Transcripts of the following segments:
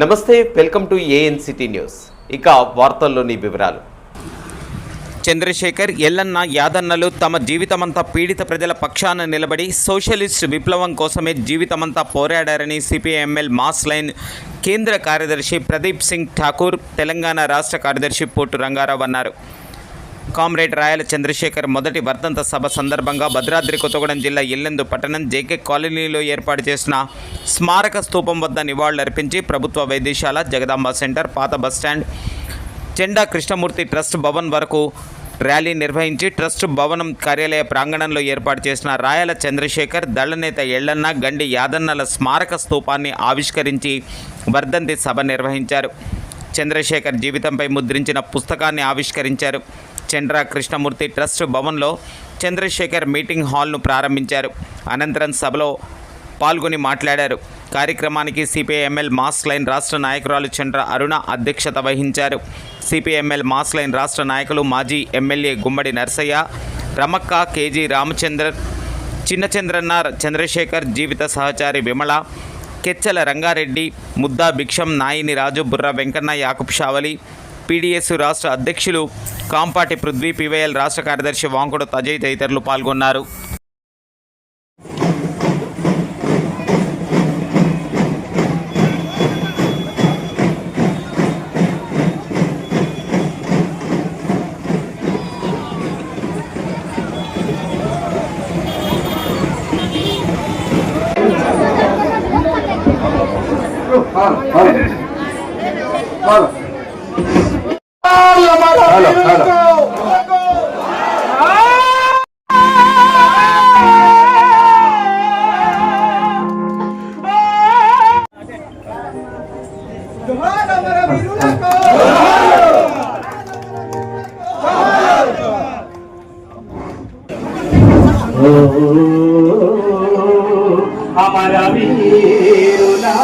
నమస్తే welcome to AN city news. ఇక వార్తల్లోని వివరాలు. చంద్రశేఖర్ ఎల్లన్న యాదన్నలు తమ జీవితమంతా పీడిత ప్రజల పక్షాన నిలబడి సోషలిస్ట్ విప్లవం కోసమే జీవితమంతా పోరాడారని సిపిఎంఎల్ మాస్ లైన్ కేంద్ర కార్యదర్శి ప్రదీప్ సింగ్ ఠాకూర్ తెలంగాణ రాష్ట్ర కార్యదర్శి పోటు రంగారావు అన్నారు. కామ్రేడ్ రాయల చంద్రశేఖర్ మొదటి వర్ధంత సభ సందర్భంగా భద్రాద్రి కొత్తగూడెం జిల్లా ఇల్లెందు పట్టణం జేకే కాలనీలో ఏర్పాటు చేసిన స్మారక స్థూపం వద్ద నివాళులర్పించి ప్రభుత్వ వైద్యశాల జగదాంబ సెంటర్ పాత bus stand Chenda Krishnamurthy trust Bhavan వరకు ర్యాలీ నిర్వహించి ట్రస్ట్ భవనం కార్యాలయ ప్రాంగణంలో ఏర్పాటు చేసిన రాయల చంద్రశేఖర్ దళనేత ఎళ్ళన్న గండి యాదన్నల స్మారక స్థూపాన్ని ఆవిష్కరించి వర్ధంతి సభ నిర్వహించారు. చంద్రశేఖర్ జీవితంపై ముద్రించిన పుస్తకాన్ని ఆవిష్కరించారు. చండ్ర కృష్ణమూర్తి ట్రస్ట్ భవన్లో చంద్రశేఖర్ మీటింగ్ హాల్ను ప్రారంభించారు. అనంతరం సభలో పాల్గొని మాట్లాడారు. కార్యక్రమానికి సిపిఐఎంఎల్ మాస్ లైన్ రాష్ట్ర నాయకురాలు చంద్ర అరుణ అధ్యక్షత వహించారు. సిపిఎంఎల్ మాస్ లైన్ రాష్ట్ర నాయకులు మాజీ ఎమ్మెల్యే గుమ్మడి నర్సయ్య రమక్క కేజీ రామచంద్ర చిన్నచంద్రన్న చంద్రశేఖర్ జీవిత సహచారి విమల కెచ్చల రంగారెడ్డి ముద్దా భిక్షం నాయిని రాజు బుర్ర వెంకన్న యాకుబ్ షావలి పీడీఎస్ రాష్ట్ర అధ్యక్షులు కాంపాటి పృథ్వీ పివైఎల్ రాష్ట్ర కార్యదర్శి వాంకుడు అజయ్ తదితరులు పాల్గొన్నారు. Hello Halo, halo. আমার বীরুলা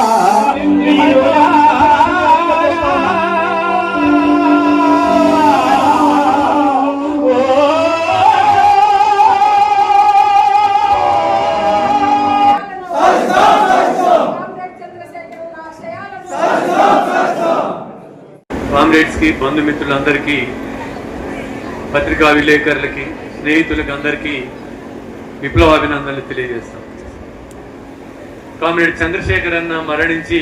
కామ్రేడ్స్కి బంధుమిత్రులందరికీ పత్రికా విలేకరులకి స్నేహితులకి అందరికీ విప్లవాభినందనలు తెలియజేస్తాం. కామ్రేడ్ చంద్రశేఖర్ అన్న మరణించి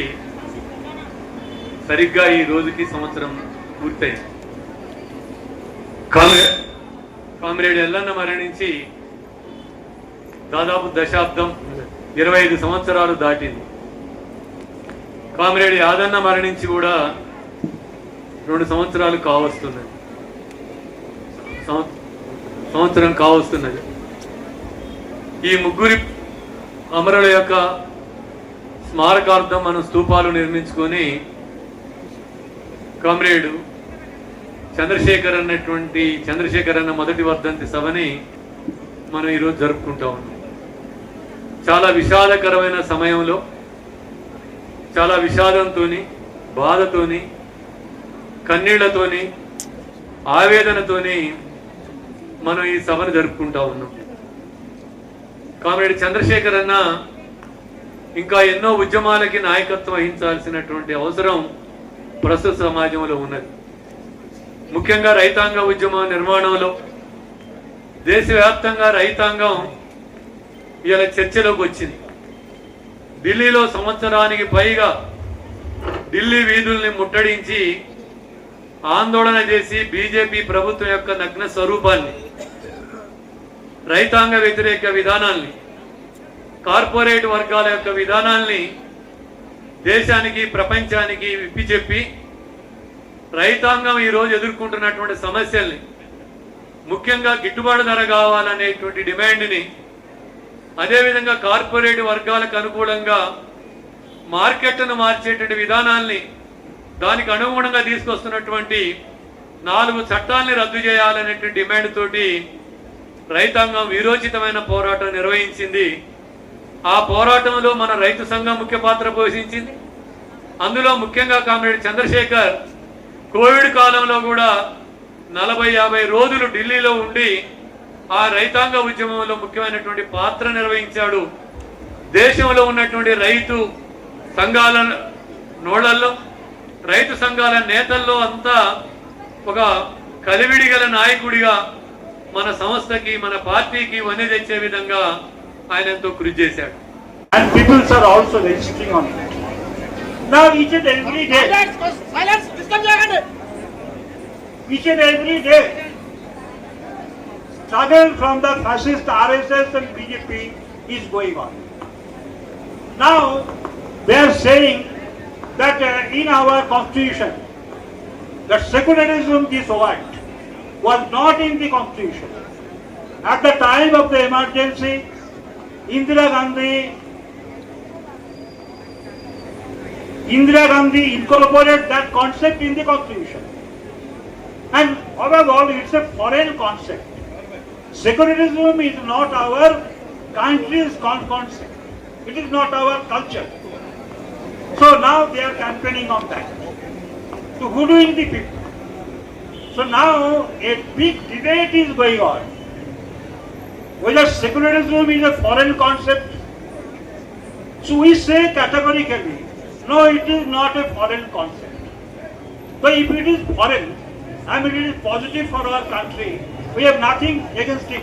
సరిగ్గా ఈ రోజుకి సంవత్సరం పూర్తయింది. కామ్రేడ్ కామ్రేడ్ ఎల్లన్న మరణించి దాదాపు దశాబ్దం ఇరవై ఐదు సంవత్సరాలు దాటింది. కామ్రేడ్ యాదన్న మరణించి కూడా రెండు సంవత్సరాలు కావస్తున్నది. సంవత్సరం కావస్తున్నది. ఈ ముగ్గురి అమరుల యొక్క స్మారకార్థం మనం స్తూపాలు నిర్మించుకొని కామ్రేడు చంద్రశేఖర్ అన్నటువంటి చంద్రశేఖర్ అన్న మొదటి వర్ధంతి సభని మనం ఈరోజు జరుపుకుంటా ఉన్నాం. చాలా విషాదకరమైన సమయంలో చాలా విషాదంతోని బాధతోని కన్నీళ్ళతోని ఆవేదనతోని మనం ఈ సభను జరుపుకుంటా ఉన్నాం. కామ్రేడ్ చంద్రశేఖర్ అన్న ఇంకా ఎన్నో ఉద్యమాలకి నాయకత్వం వహించాల్సినటువంటి అవసరం ప్రస్తుత సమాజంలో ఉన్నది. ముఖ్యంగా రైతాంగ ఉద్యమ నిర్మాణంలో దేశవ్యాప్తంగా రైతాంగం ఇలా చర్చలోకి వచ్చింది. ఢిల్లీలో సంవత్సరానికి పైగా ఢిల్లీ వీధుల్ని ముట్టడించి ఆందోళన చేసి బీజేపీ ప్రభుత్వం యొక్క నగ్న స్వరూపాన్ని రైతాంగ వ్యతిరేక విధానాల్ని కార్పొరేట్ వర్గాల యొక్క విధానాల్ని దేశానికి ప్రపంచానికి విప్పి చెప్పి రైతాంగం ఈరోజు ఎదుర్కొంటున్నటువంటి సమస్యల్ని ముఖ్యంగా గిట్టుబాటు ధర కావాలనేటువంటి డిమాండ్ని అదేవిధంగా కార్పొరేట్ వర్గాలకు అనుకూలంగా మార్కెట్ను మార్చేటువంటి విధానాల్ని దానికి అనుగుణంగా తీసుకొస్తున్నటువంటి నాలుగు చట్టాల్ని రద్దు చేయాలనేటువంటి డిమాండ్ తోటి రైతాంగం విరోచితమైన పోరాటం నిర్వహించింది. ఆ పోరాటంలో మన రైతు సంఘం ముఖ్య పాత్ర పోషించింది. అందులో ముఖ్యంగా కామ్రేడ్ చంద్రశేఖర్ కోవిడ్ కాలంలో కూడా నలభై యాభై రోజులు ఢిల్లీలో ఉండి ఆ రైతాంగ ఉద్యమంలో ముఖ్యమైనటువంటి పాత్ర నిర్వహించాడు. దేశంలో ఉన్నటువంటి రైతు సంఘాల నోడల్లో రైతు సంఘాల నేతల్లో అంతా ఒక కలివిడి గల నాయకుడిగా మన సంస్థకి మన పార్టీకి వని తెచ్చే విధంగా ఆయన ఎంతో కృషి చేశాడు And peoples are also registering on it. Now each and every day, చేయకండి each and every day, struggle from the fascist RSS and BJP is going on. Now, they are saying that uh, in our constitution, that secularism, this word, was not in the constitution. At the time of the emergency, Indira Gandhi Indira Gandhi incorporated that concept in the constitution. And above all, it's a foreign concept. Secularism is not our country's con- concept. It is not our culture. So now they are campaigning on that. To hoodwink the people. So now a big debate is going on. Whether secularism is a foreign concept. So we say categorically, no, it is not a foreign concept. So if it is foreign, I mean it is positive for our country, we have nothing against it.